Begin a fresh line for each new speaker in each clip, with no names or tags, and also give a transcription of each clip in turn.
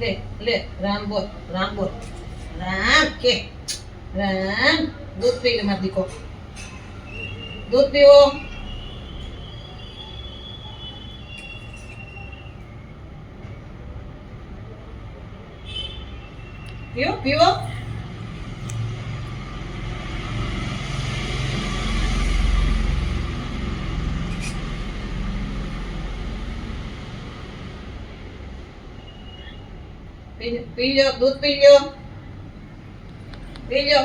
લે લે, રામ બોલ રામ બોલ. રામ કે, રામ, દૂધ પી લે મારી દીકો દૂધ પીવો. પીવો પીવો. પી લો દૂધ પી લો પી લો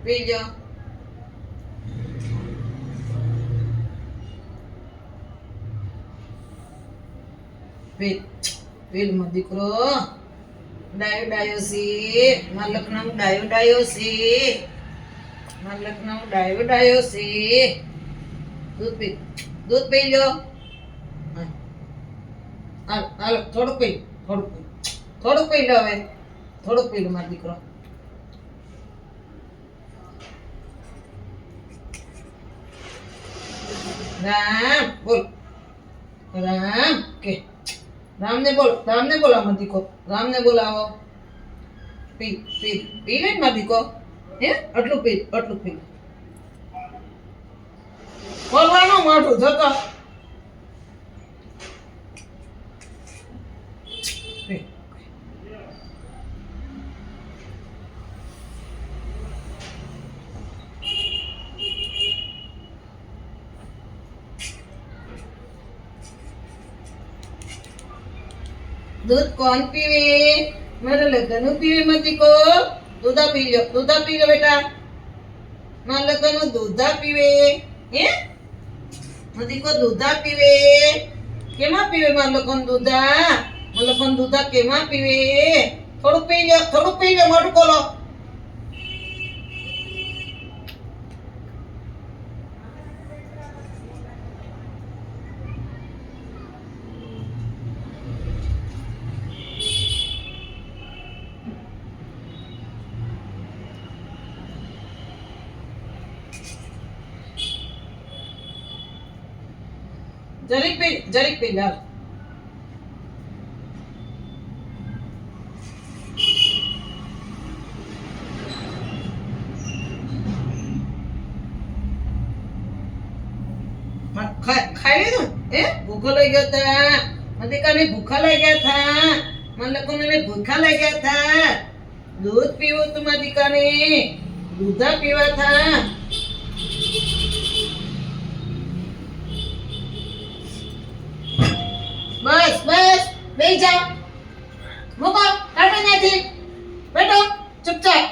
પી લો દીકરો ડાયો ડાયો સી મારા લખનઉ ડાયો ડાયો સી મારા લખનઉ ડાયો ડાયો દૂધ પી દૂધ પી લો. હાલ હાલ થોડુંક પી થોડુંક પી. લો હવે. થોડુંક પી લો દીકરો. રામ, બોલ. રામ, કે. રામને બોલ, રામને બોલાવો દીકો. રામને બોલાવો. પી પી પી લે માં દીકો. હે? આટલું પી આટલું પી. બોલવાનું માઠું જતો પી. દૂધ કોણ પીવે? મારા લગ્નનું પીવે મતિકો દૂધા પી લો, દૂધા પી લો બેટા. મારા લગ્નનું દૂધા પીવે. હે? મતિકો દૂધા પીવે. કેમાં પીવે મારા લગ્ન દૂધા? મારા લગ્ન દૂધા કેમાં પીવે? થોડુંક પી લો, થોડુંક પી લો, મોઢું ખોલો. જરીક બી જરીક બી હાલ. એ? ભૂખો લઈ ગયો તા. મને ભૂખા લઈ ગયા થા મને લોકોને ભૂખા લઈ ગયા થા દૂધ પીવું તું મારી દીકાને. દૂધા પીવા થા બસ બસ બેસી જાઓ મૂકો કાઢો ત્યાંથી બેઠો ચૂપચાપ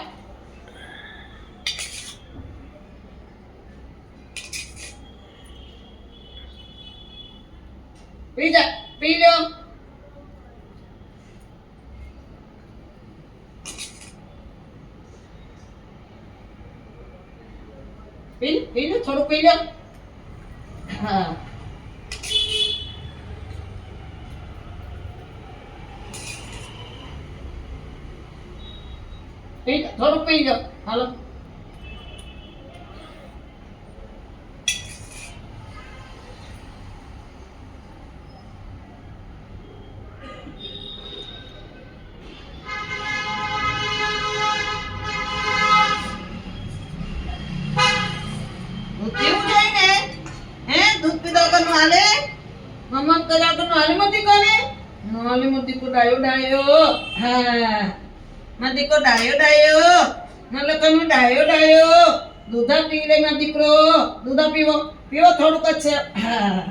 પી જા પી લો પી પી લો થોડું પી લો હા. પી થોડું પી લો હાલો દૂધ પીવું જોઈએ ને હે દૂધ પીધા વગરનું હાલે મમ્મા કર્યા વગરનું હાલે મતી કોને હાલે મતી કો ડાયો. હા. મતી કો ડાયો ડાયો. મને કનું ડાયો ડાયો. દૂધા પી લે દીકરો. દૂધા પીવો. પીવો થોડુંક જ છે. હા.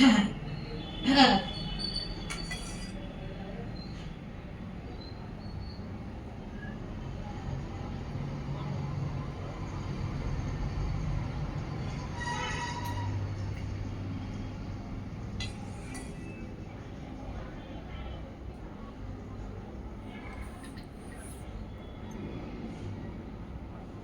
હા. હા.